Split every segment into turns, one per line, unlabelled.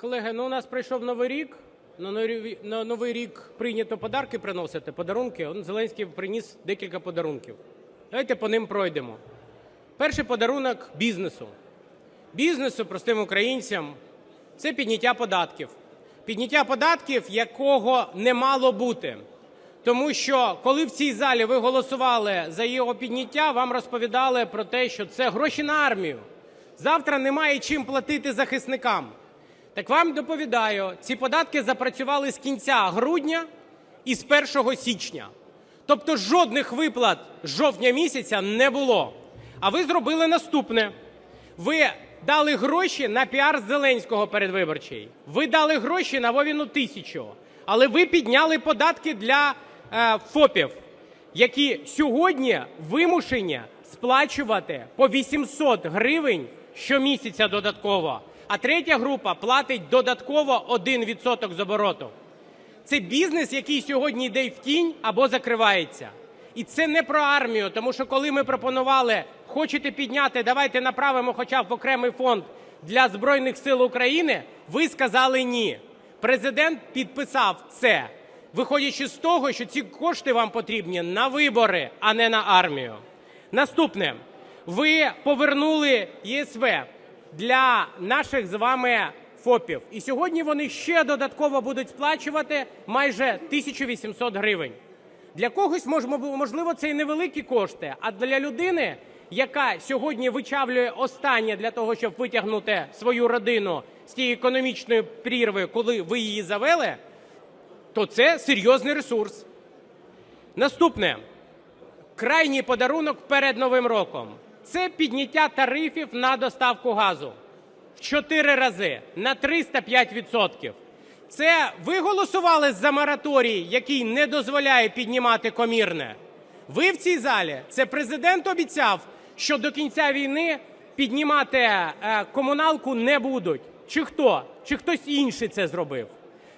Колеги, ну у нас прийшов новий рік. На новий рік прийнято подарки приносити, подарунки. Он Зеленський приніс декілька подарунків. Давайте по ним пройдемо. Перший подарунок бізнесу. Бізнесу, простим українцям, це підняття податків. Підняття податків, якого не мало бути. Тому що коли в цій залі ви голосували за його підняття, вам розповідали про те, що це гроші на армію. Завтра немає чим платити захисникам. Так вам доповідаю, ці податки запрацювали з кінця грудня і з 1 січня. Тобто жодних виплат з жовтня місяця не було. А ви зробили наступне. Ви дали гроші на піар Зеленського передвиборчий. Ви дали гроші на Вовіну тисячу. Але ви підняли податки для е, ФОПів, які сьогодні вимушені сплачувати по 800 гривень щомісяця додатково. А третя група платить додатково 1% з обороту. Це бізнес, який сьогодні йде в тінь або закривається. І це не про армію, тому що коли ми пропонували, хочете підняти, давайте направимо хоча б в окремий фонд для Збройних сил України, ви сказали ні. Президент підписав це, виходячи з того, що ці кошти вам потрібні на вибори, а не на армію. Наступне. Ви повернули ЄСВ для наших з вами ФОПів. І сьогодні вони ще додатково будуть сплачувати майже 1800 гривень. Для когось, можливо, це і невеликі кошти, а для людини, яка сьогодні вичавлює останнє для того, щоб витягнути свою родину з тієї економічної прірви, коли ви її завели, то це серйозний ресурс. Наступне крайній подарунок перед Новим роком це підняття тарифів на доставку газу в 4 рази на 305%. Це ви голосували за мораторій, який не дозволяє піднімати комірне? Ви в цій залі? Це президент обіцяв, що до кінця війни піднімати е, комуналку не будуть. Чи хто? Чи хтось інший це зробив?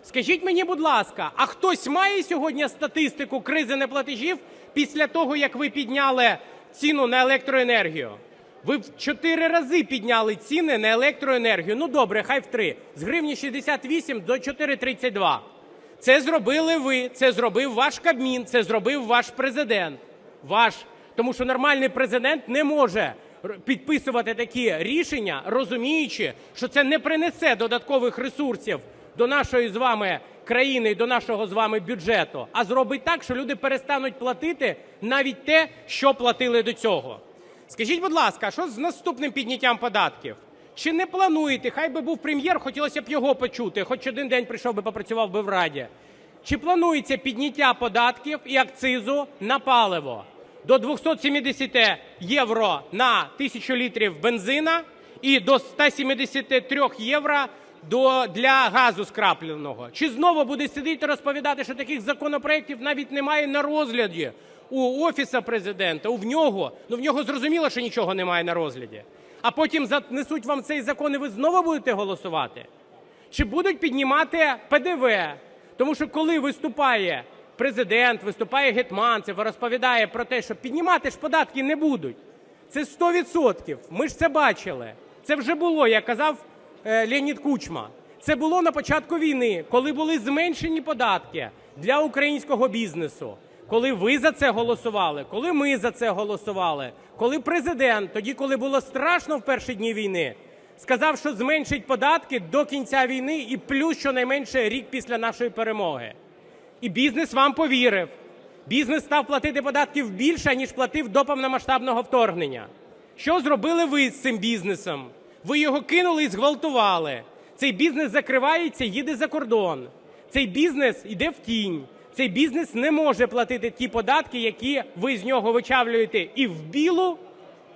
Скажіть мені, будь ласка, а хтось має сьогодні статистику кризи неплатежів після того, як ви підняли ціну на електроенергію? Ви в чотири рази підняли ціни на електроенергію. Ну добре, хай в три. З гривні 68 до 4,32. Це зробили ви, це зробив ваш Кабмін, це зробив ваш президент. Ваш. Тому що нормальний президент не може підписувати такі рішення, розуміючи, що це не принесе додаткових ресурсів до нашої з вами країни і до нашого з вами бюджету, а зробить так, що люди перестануть платити навіть те, що платили до цього. Скажіть, будь ласка, що з наступним підняттям податків? Чи не плануєте? Хай би був прем'єр, хотілося б його почути, хоч один день прийшов би, попрацював би в Раді. Чи планується підняття податків і акцизу на паливо до 270 євро на тисячу літрів бензина і до 173 євро для газу скрапленого? Чи знову буде сидіти розповідати, що таких законопроєктів навіть немає на розгляді у Офіса президента, у нього? Ну в нього зрозуміло, що нічого немає на розгляді. А потім занесуть вам цей закон і ви знову будете голосувати? Чи будуть піднімати ПДВ? Тому що коли виступає президент, виступає Гетманцев, і розповідає про те, що піднімати ж податки не будуть. Це 100%. Ми ж це бачили. Це вже було, як казав Леонід Кучма. Це було на початку війни, коли були зменшені податки для українського бізнесу. Коли ви за це голосували, коли ми за це голосували, коли президент, тоді, коли було страшно в перші дні війни, сказав, що зменшить податки до кінця війни і плюс щонайменше рік після нашої перемоги. І бізнес вам повірив. Бізнес став платити податків більше, ніж платив до повномасштабного вторгнення. Що зробили ви з цим бізнесом? Ви його кинули і зґвалтували. Цей бізнес закривається, їде за кордон. Цей бізнес йде в тінь. Цей бізнес не може платити ті податки, які ви з нього вичавлюєте і в білу,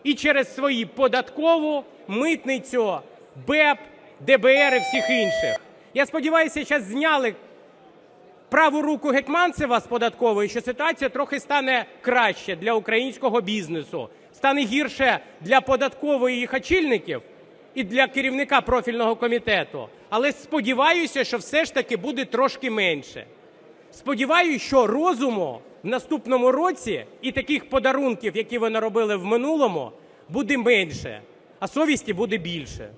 і через свої податкову, митницю, БЕП, ДБР і всіх інших. Я сподіваюся, зараз зняли праву руку Гетманцева з податкової, що ситуація трохи стане краще для українського бізнесу, стане гірше для податкової їх очільників і для керівника профільного комітету. Але сподіваюся, що все ж таки буде трошки менше. Сподіваюся, що розуму в наступному році і таких подарунків, які ви наробили в минулому, буде менше, а совісті буде більше.